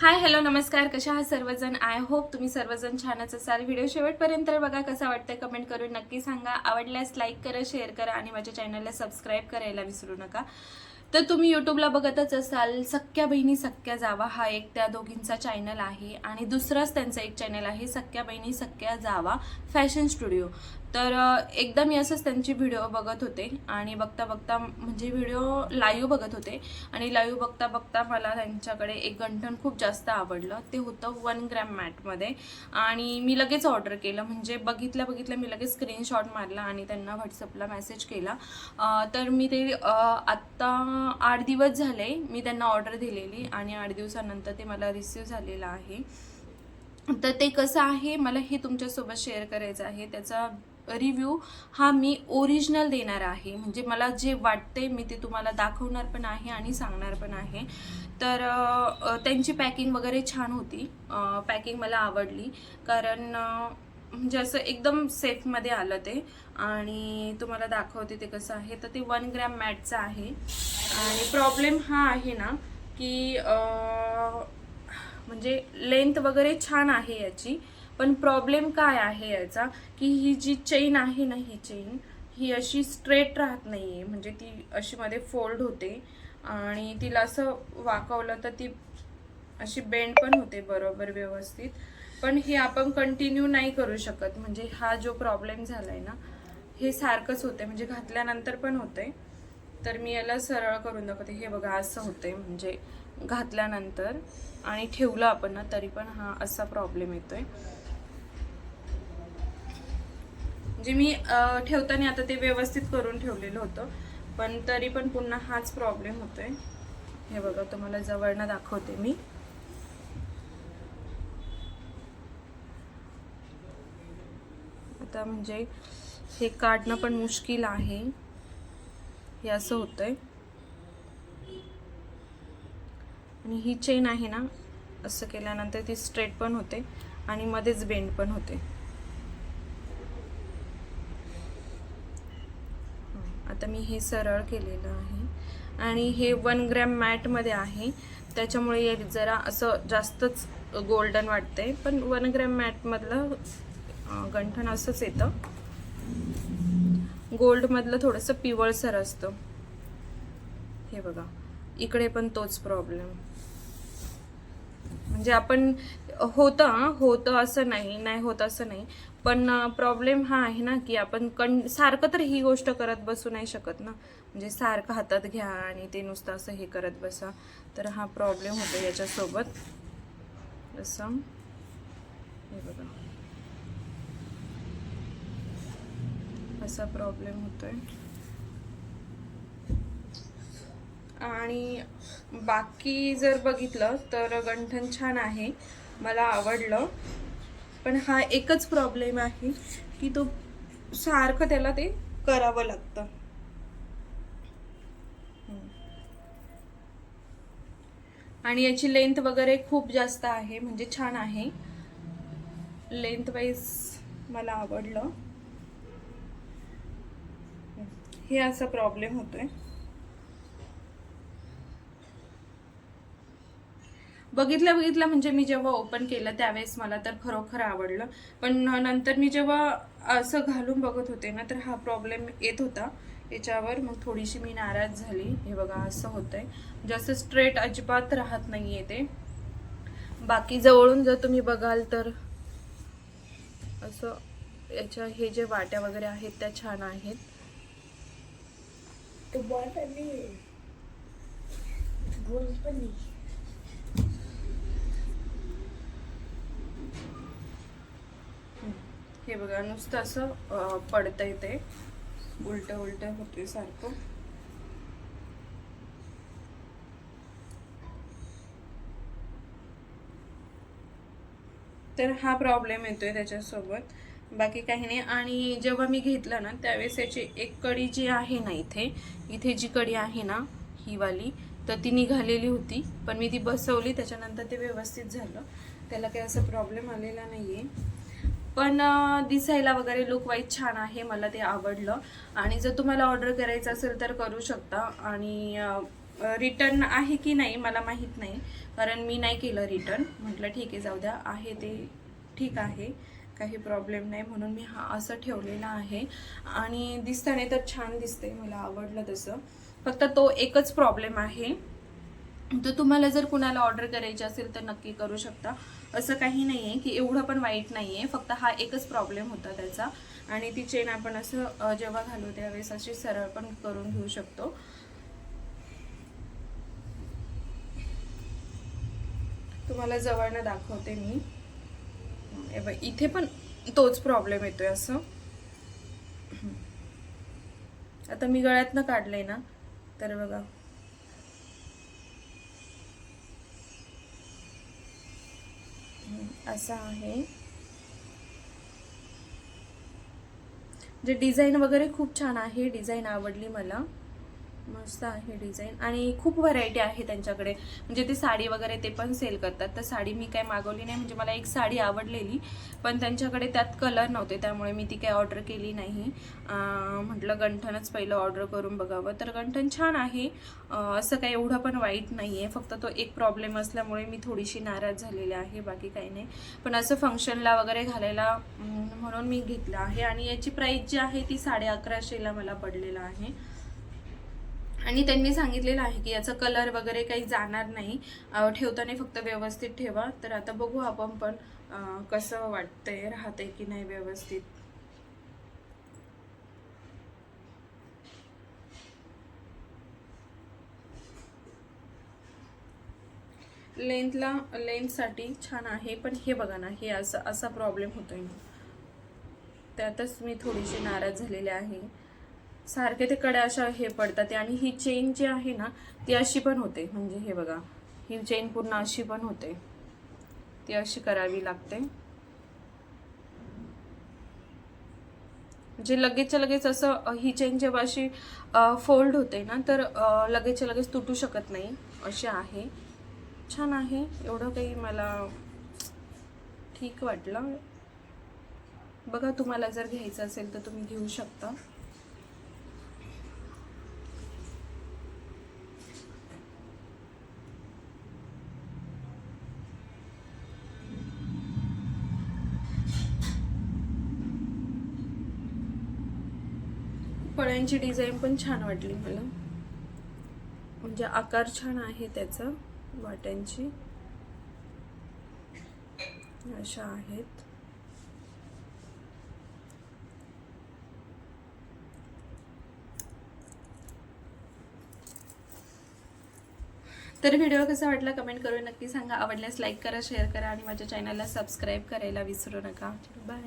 Hi hello नमस्कार. कशा आहात सर्वजण? आय होप तुम्ही सर्वजण छानच असाल. व्हिडिओ शेवटपर्यंत बघा कसा वाटतंय. कमेंट करून नक्की सांगा. आवडल्यास लाईक करा शेअर करा आणि माझ्या चॅनलला सबस्क्राईब करायला विसरू नका. तर तुम्ही यूट्यूबला बघतच असाल. सख्या बहिणी सख्या जावा हा एक त्या दोघींचा चॅनल आहे. आणि दुसराच त्यांचा एक चॅनल आहे. सख्या बहिणी सख्या जावा फॅशन स्टुडिओ. तर एकदा मी असंच त्यांची व्हिडिओ बघत होते आणि बघता बघता म्हणजे व्हिडिओ लाईव्ह बघत होते आणि लाईव्ह बघता बघता मला त्यांच्याकडे एक गंठण खूप जास्त आवडलं. ते होतं वन ग्रॅम मॅटमध्ये आणि मी लगेच ऑर्डर केलं. म्हणजे बघितल्या बघितल्या मी लगेच स्क्रीनशॉट मारला आणि त्यांना व्हॉट्सअपला मेसेज केला. तर मी ते आत्ता आठ दिवस झाले मी त्यांना ऑर्डर दिलेली आणि आठ दिवसानंतर ते मला रिसीव झालेलं आहे. तर ते कसं आहे? मला हे तुमच्यासोबत शेअर करायचं आहे. त्याचा रिव्ह्यू हा मी ओरिजिनल देणार आहे. म्हणजे मला जे वाटते मी ते तुम्हाला दाखवणार पण आहे आणि सांगणार पण आहे. तर त्यांची पॅकिंग वगैरे छान होती. पॅकिंग मला आवडली. कारण म्हणजे असं एकदम सेफमध्ये आलं ते. आणि तुम्हाला दाखवते ते कसं आहे. तर ते वन ग्रॅम मॅटचं आहे. आणि प्रॉब्लेम हा आहे ना की म्हणजे लेंथ वगैरे छान आहे याची. पण प्रॉब्लेम काय आहे याचा? की ही जी चेन आहे ना ही चेन ही अशी स्ट्रेट राहत नाही आहे म्हणजे ती अशी मध्ये फोल्ड होते. आणि तिला असं वाकवलं तर ती अशी बेंड पण होते बरोबर व्यवस्थित. पण हे आपण कंटिन्यू नाही करू शकत. म्हणजे हा जो प्रॉब्लेम झालाय ना हे सारखंच होते म्हणजे घातल्यानंतर पण होते तर मी याला सरळ करून दाखवते. हे बघा असं होते म्हणजे घातल्यानंतर आणि ठेवलं आपण ना तरी पण हा असा प्रॉब्लेम येतोय. जे मी ठेवताना आता ते व्यवस्थित करून ठेवलेलं होतं. पण तरी पण पुन्हा हाच प्रॉब्लेम होतोय. हे बघा तुम्हाला जवळनं दाखवते मी. आता म्हणजे हे काढणं पण मुश्किल आहे. हे असं होतंय. आणि ही चेन आहे ना असं केल्यानंतर ती स्ट्रेट पण होते आणि मध्येच बेंड पण होते. आता मी हे सरळ केलेलं आहे. आणि हे वन ग्रॅम मॅटमध्ये आहे. त्याच्यामुळे हे जरा असं जास्तच गोल्डन वाटतंय. पण वन ग्रॅम मॅटमधलं गंठण असंच येतं. गोल्डमधलं थोडंसं पिवळसर असतं. हे बघा. इकडे पण तोच प्रॉब्लेम म्हणजे आपण होतं होतं असं नाही नाही होत असं नाही. पण प्रॉब्लेम हा आहे ना की आपण कं सारखं तर ही गोष्ट करत बसू नाही शकत ना. म्हणजे सारखं हातात घ्या आणि ते नुसतं असं हे करत बसा. तर हा प्रॉब्लेम होतो याच्यासोबत. असं. हे बघा. असा प्रॉब्लेम होतोय. आणि बाकी जर बघितलं तर गंठन छान आहे मला आवडलं. पण हा एकच प्रॉब्लेम आहे की तो सारखं त्याला ते करावं लागतं. आणि याची लेंथ वगैरे खूप जास्त आहे म्हणजे छान आहे. लेंथ वाईज मला आवडलं. हे असा प्रॉब्लेम होतोय. बघितल्या बघितल्या म्हणजे मी जेव्हा ओपन केलं त्यावेळेस मला तर खरोखर आवडलं. पण नंतर मी जेव्हा असं घालून बघत होते ना तर हा प्रॉब्लेम येत होता. याच्यावर मग थोडीशी मी नाराज झाली. हे बघा असं होतंय. जास्त स्ट्रेट अजिबात राहत नाहीये ते. बाकी जवळून जर तुम्ही बघाल तर असं याच्या हे जे वाट्या वगैरे आहेत त्या छान आहेत. पण नाही गोल पण नाही हे बघा नुसतं असं पडतंय ते. उलट उलट होते सारखं. तर हा प्रॉब्लेम येतोय त्याच्यासोबत. बाकी काही नाही. आणि जेव्हा मी घेतलं ना त्यावेळेस याची एक कडी जी आहे ना इथे इथे जी कडी आहे ना ही वाली तर ती निघालेली होती. पण मी ती बसवली त्याच्यानंतर ते व्यवस्थित झालं. त्याला काही असा प्रॉब्लेम आलेला नाही आहे पण दिसायला वगैरे लुक वाईज छान आहे मला ते आवडलं. आणि जर तुम्हाला ऑर्डर करायचं असेल तर करू शकता. आणि रिटर्न आहे की नाही मला माहीत नाही. कारण मी नाही केलं रिटर्न म्हटलं ठीक आहे जाऊ द्या. आहे ते ठीक आहे. काही प्रॉब्लेम नाही. म्हणून मी हा असं ठेवलेला आहे. आणि दिसताने तर छान दिसते मला आवडलं तसं. फक्त तो एकच प्रॉब्लेम आहे. तर तुम्हाला जर कुणाला ऑर्डर करायची असेल तर नक्की करू शकता. असं काही नाही आहे की एवढं पण वाईट नाही आहे फक्त हा एकच प्रॉब्लेम होता त्याचा. आणि ती चेन आपण असं जेव्हा घालू त्यावेळेस अशी सरळ पण करून घेऊ शकतो. तुम्हाला जवळनं दाखवते मी. इथे पण तोच प्रॉब्लेम येतोय असं. आता मी गळ्यातनं काढलंय ना तर बघा. असं आहे. जे डिझाईन वगैरे खूप छान आहे डिझाईन आवडली मला. मस्त आहे डिझाईन. आणि खूप व्हरायटी आहे त्यांच्याकडे. म्हणजे ते साडी वगैरे ते पण सेल करतात. तर साडी मी काय मागवली नाही. म्हणजे मला एक साडी आवडलेली. पण त्यांच्याकडे त्यात कलर नव्हते. त्यामुळे मी ती काय ऑर्डर केली नाही. म्हटलं गंठनच पहिलं ऑर्डर करून बघावं. तर गंठन छान आहे. असं काही एवढं पण वाईट नाही आहे फक्त तो एक प्रॉब्लेम असल्यामुळे मी थोडीशी नाराज झालेली आहे. बाकी काही नाही. पण असं फंक्शनला वगैरे घालायला म्हणून मी घेतलं आहे. आणि याची प्राईस जी आहे ती साडे अकराशेला मला पडलेलं आहे. आणि त्यांनी सांगितलेलं आहे की याचा कलर वगैरे काही जाणार नाही. ठेवताना फक्त व्यवस्थित ठेवा. तर आता बघू आपण पण कसं वाटतंय राहतंय की नाही व्यवस्थित. लेंथला लेंथसाठी छान आहे पण हे बघा ना हे असं असा प्रॉब्लेम होतोय. त्यातच मी थोडीशी नाराज झालेली आहे. सारखे ते कडे अशा हे पडतात आणि ही चेन जी आहे ना ती अशी पण होते. म्हणजे हे बघा ही चेन पूर्ण अशी पण होते. ती अशी करावी लागते. म्हणजे लगेचच्या लगेच असं ही चेन जेव्हा अशी फोल्ड होते ना तर लगेचच्या लगेच तुटू शकत नाही. अशी आहे. छान आहे. एवढं काही मला ठीक वाटलं. बघा तुम्हाला जर घ्यायचं असेल तर तुम्ही घेऊ शकता. फळ्यांची डिझाईन पण छान वाटली मला. म्हणजे आकार छान आहे त्याचा वाट्यांची. अशा आहेत. तर व्हिडिओ कसा वाटला कमेंट करून नक्की सांगा. आवडल्यास लाईक करा शेअर करा आणि माझ्या चॅनलला सबस्क्राईब करायला विसरू नका. बाय.